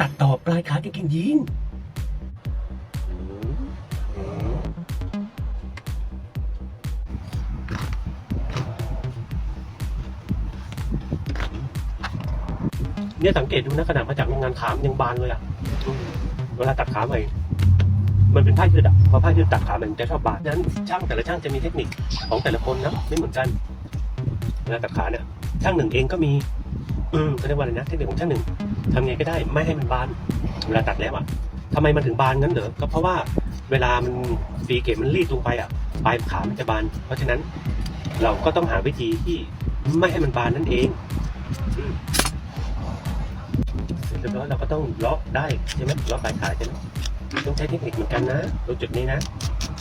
ตัดต่อปลายขาเก่งยิงเนี่ยสังเกตดูนะขนาดมาจากโรงงานขามยังบานเลยอะเวลาตัดขาใหม่ มันเป็นผ้ายืดอะพอผ้ายืดตัดขามันจะชอบบานนั้นช่างแต่ละช่างจะมีเทคนิคของแต่ละคนนะไม่เหมือนกันเวลาตัดขาเนี่ยช่างหนึ่งเองก็มี อืมเขาเรียกว่าอะไรนะเทคนิคของช่างหนึ่งทำไงก็ได้ไม่ให้มันบานเวลาตัดแล้วอะทำไมมันถึงบานงั้นเหรอก็เพราะว่าเวลามันฟีเกตมันรีดลงไปอะปลายขามันจะบาน เพราะฉะนั้นเราก็ต้องหาวิธีที่ไม่ให้มันบานนั่นเองเสร็จเรียบร้อยเราก็ต้องเลาะได้ใช่ไหมเลาะปลายขาใช่ไหมต้องใช้เทคนิคเหมือนกันนะตรงจุดนี้นะ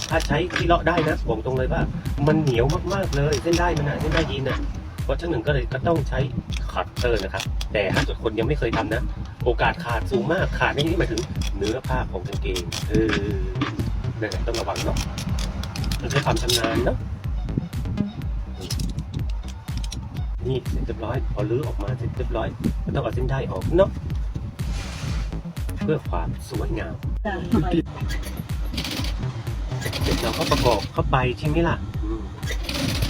ถ้าใช้ที่เลาะได้นะบอกตรงเลยว่า มันเหนียวมากๆเลย เส้นได้มันอะเส้นได้ยีนอะ เพราะช่างหนึ่งก็เลยก็ต้องใช้คัตเตอร์นะครับ แต่ถ้าเกิดคนยังไม่เคยทำนะ โอกาสขาดสูงมากขาดในที่หมายถึงเนื้อผ้าของกางเกงเออนั่นต้องระวังเนาะต้องใช้ความชำนาญเนาะนี่เสร็จเรียบร้อยพอลื้อออกมาเสร็จเรียบร้อยก็ต้องเอาเส้นได้ออกเนาะเพื่อความสวยงามเสร็จเราก็ประกอบเข้าไปใช่ไหมล่ะ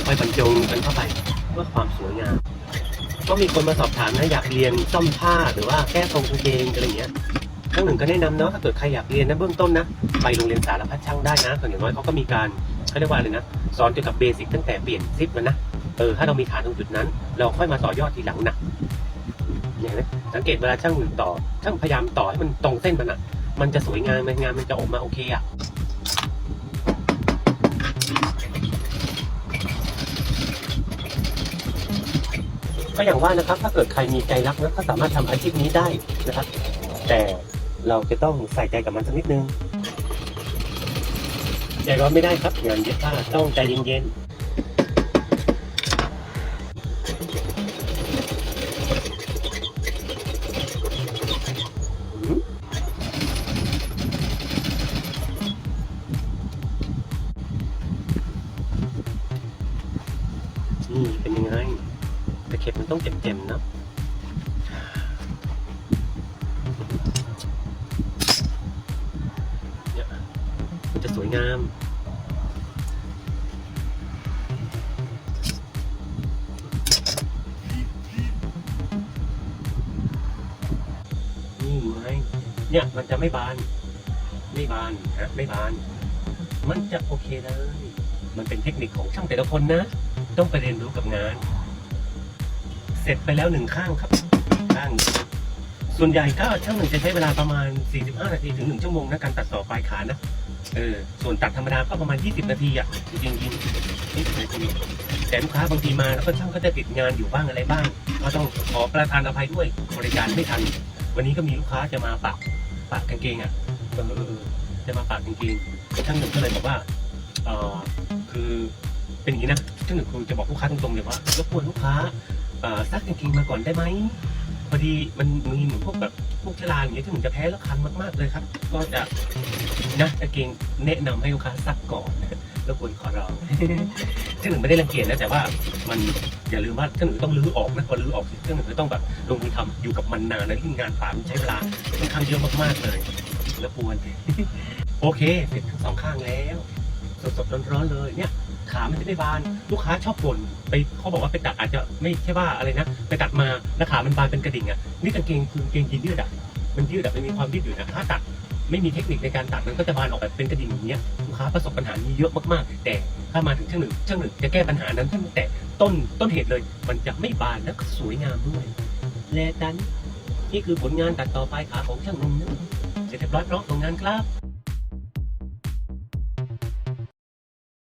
ค่อยบรรจงกันเข้าไป เพื่อความสวยงามก็มีคนมาสอบถามนะอยากเรียนซ่อมผ้าหรือว่าแก้ทรงกางเกงอะไรอย่างเงี้ยช่างหนึ่งก็แนะนำเนาะถ้าเกิดใครอยากเรียนนะเบื้องต้นนะไปโรงเรียนสารพัดช่างได้นะอย่างน้อยเขาก็มีการเขาเรียกว่าอะไรนะสอนเกี่ยวกับเบสิกตั้งแต่เปลี่ยนซิปมันนะเออถ้าเรามีฐานตรงจุดนั้น เราค่อยมาต่อยอดทีหลังนะเนี่ยนะสังเกตเวลาช่างหนึ่งต่อช่างพยายามต่อให้มันตรงเส้นมันอะ มันจะสวยงามมันงานมันจะออกมาโอเคอะ ก็อย่างว่านะครับ ถ้าเกิดใครมีใจรักนะก็สามารถทำอาชีพนี้ได้นะครับ แต่เราจะต้องใส่ใจกับมันสักนิดนึงใจร้อนไม่ได้ครับงานเย็บผ้าต้องใจเย็นๆ ต้องเต็มๆเนอะเนี่ยมันจะสวยงามนี่ไงเนี่ยมันจะไม่บาน ไม่บานฮะไม่บาน มันจะโอเคเลย มันเป็นเทคนิคของช่างแต่ละคนนะ ต้องไปเรียนรู้กับงาน เสร็จไปแล้วหนึ่งข้างครับข้าง ส่วนใหญ่ก็ช่างหนึ่งจะใช้เวลาประมาณ 45 นาทีถึง 1 ชั่วโมงนะการตัดต่อปลายขานะเออส่วนตัดธรรมดาก็ประมาณ 20 นาทีอะจริงๆนี่20นาทีแต่ลูกค้าบางทีมาแล้วก็ช่างก็จะติดงานอยู่บ้างอะไรบ้าง ก็ต้องขอประทานอภัยด้วยบริการไม่ทัน วันนี้ก็มีลูกค้าจะมาปักปักกางเกงอะเออจะมาปักกางเกงช่างหนึ่งก็เลยบอกว่าเออคือเป็นอย่างนี้นะช่างหนึ่งคือจะบอกลูกค้าตรงๆเลยว่ารบกวนลูกค้า เอ่อซักกางเกงมาก่อนได้ไหมพอดีมันมีเหมือนพวกแบบพวกชลาอย่างเงี้ยที่มันจะแพ้แล้วคันมากๆเลยครับ ก็จะนะกางเกงแนะนำให้ลูกค้าซักก่อนแล้วควรขอร้องที่หนึ่งไม่ได้รังเกียจนะแต่ว่ามันอย่าลืมว่าที่หนึ่งต้องรื้อออกนะพอรื้อออกที่หนึ่งก็ต้องแบบลงมือทำอยู่กับมันนานนะที่งานฝามันใช้เวลาค่อนข้างเยอะมากๆเลยแล้วปวนโอเคเสร็จทั้งสองข้างแล้ว สดๆร้อนๆเลยเนี่ย ขามันจะไม่บาน ลูกค้าชอบบ่นไปเขาบอกว่าไปตัดอาจจะไม่ใช่ว่าอะไรนะ ไปตัดมาแล้วขามันบานเป็นกระดิ่งอะนี่กางเกงคือกางเกงยีนยืดอะมันยืดอะมันมีความยืดอยู่นะถ้าตัดไม่มีเทคนิคในการตัดมันก็จะบานออกแบบเป็นกระดิ่งอย่างเงี้ยลูกค้าประสบปัญหานี้เยอะมากๆ แต่ถ้ามาถึงช่างหนึ่งช่างหนึ่งจะแก้ปัญหานั้นตั้งแต่ต้นต้นเหตุเลย มันจะไม่บานและก็สวยงามด้วย และดันนี่คือผลงานตัดต่อปลายขาของช่างหนุ่มนะเสร็จเรียบร้อยพร้อมส่งงานครับ